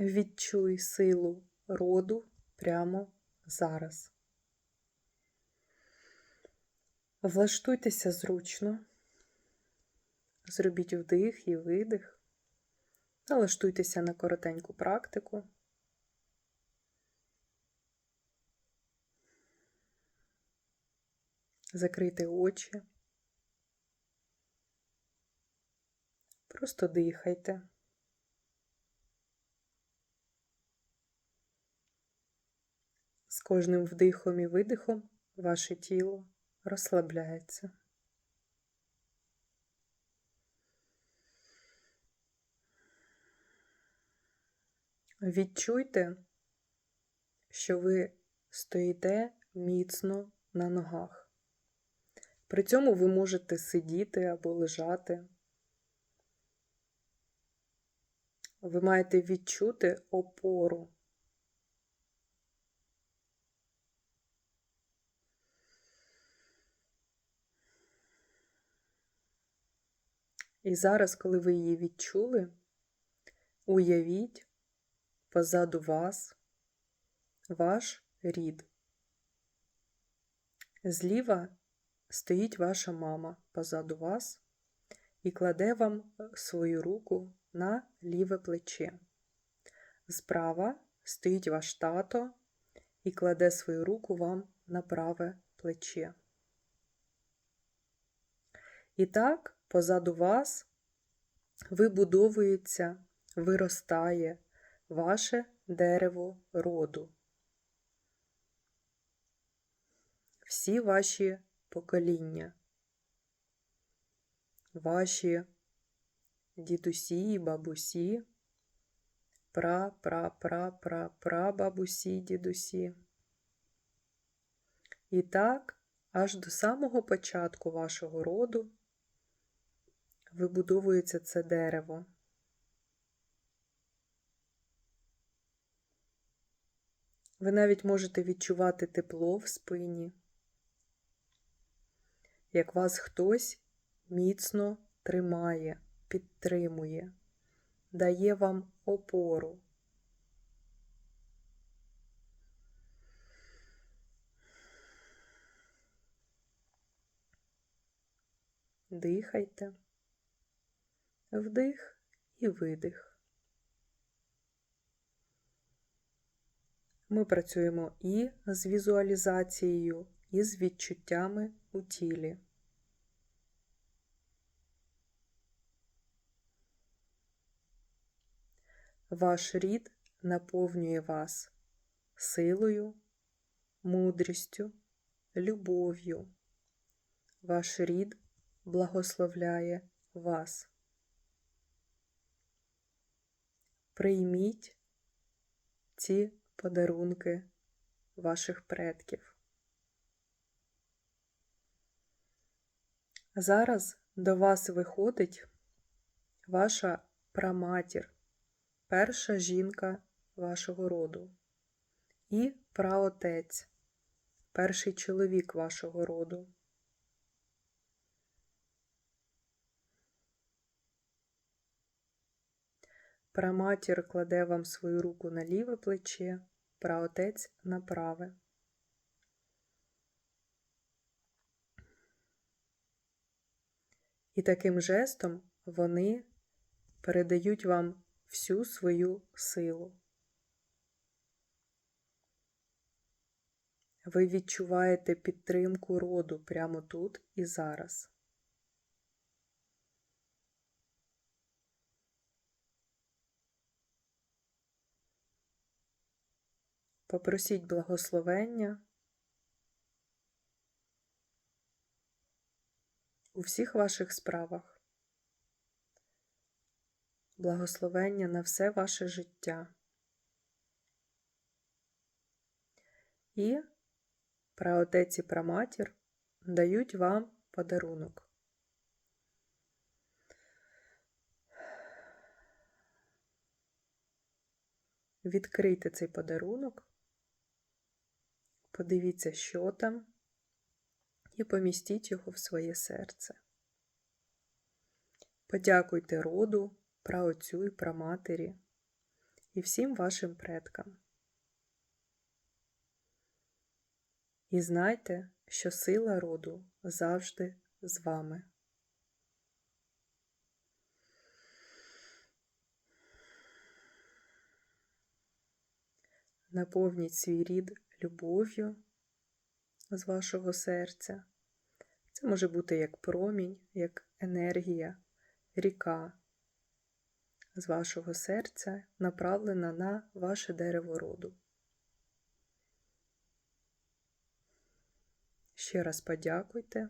Відчуй силу роду прямо зараз. Влаштуйтеся зручно, зробіть вдих і видих, налаштуйтеся на коротеньку практику. Закрийте очі. Просто дихайте. З кожним вдихом і видихом ваше тіло розслабляється. Відчуйте, що ви стоїте міцно на ногах. При цьому ви можете сидіти або лежати. Ви маєте відчути опору. І зараз, коли ви її відчули, уявіть позаду вас ваш рід. Зліва стоїть ваша мама позаду вас і кладе вам свою руку на ліве плече. Справа стоїть ваш тато і кладе свою руку вам на праве плече. І так, позаду вас вибудовується, виростає ваше дерево роду. Всі ваші покоління, ваші дідусі і бабусі, пра-пра-пра-пра-пра-бабусі, дідусі. І так, аж до самого початку вашого роду вибудовується це дерево. Ви навіть можете відчувати тепло в спині, як вас хтось міцно тримає, підтримує, дає вам опору. Дихайте, вдих і видих. Ми працюємо і з візуалізацією, і з відчуттями у тілі. Ваш рід наповнює вас силою, мудрістю, любов'ю. Ваш рід благословляє вас. Прийміть ці подарунки ваших предків. Зараз до вас виходить ваша праматір, перша жінка вашого роду, і праотець, перший чоловік вашого роду. Праматір кладе вам свою руку на ліве плече, праотець на праве. І таким жестом вони передають вам всю свою силу. Ви відчуваєте підтримку роду прямо тут і зараз. Попросіть благословення у всіх ваших справах, благословення на все ваше життя. І праотець і праматір дають вам подарунок. Відкрийте цей подарунок, подивіться, що там, і помістіть його в своє серце. Подякуйте роду, праотцю і праматері і всім вашим предкам. І знайте, що сила роду завжди з вами. Наповніть свій рід любов'ю з вашого серця. Це може бути як промінь, як енергія, ріка з вашого серця, направлена на ваше дерево роду. Ще раз подякуйте.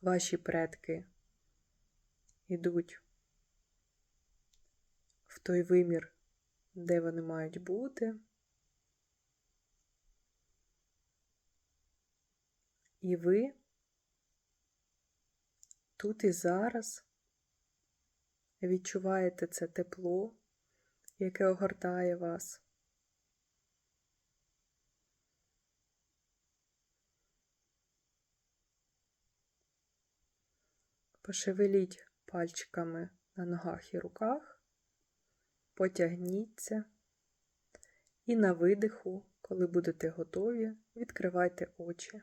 Ваші предки йдуть той вимір, де вони мають бути. І ви тут і зараз відчуваєте це тепло, яке огортає вас. Пошевеліть пальчиками на ногах і руках, потягніться і на видиху, коли будете готові, відкривайте очі.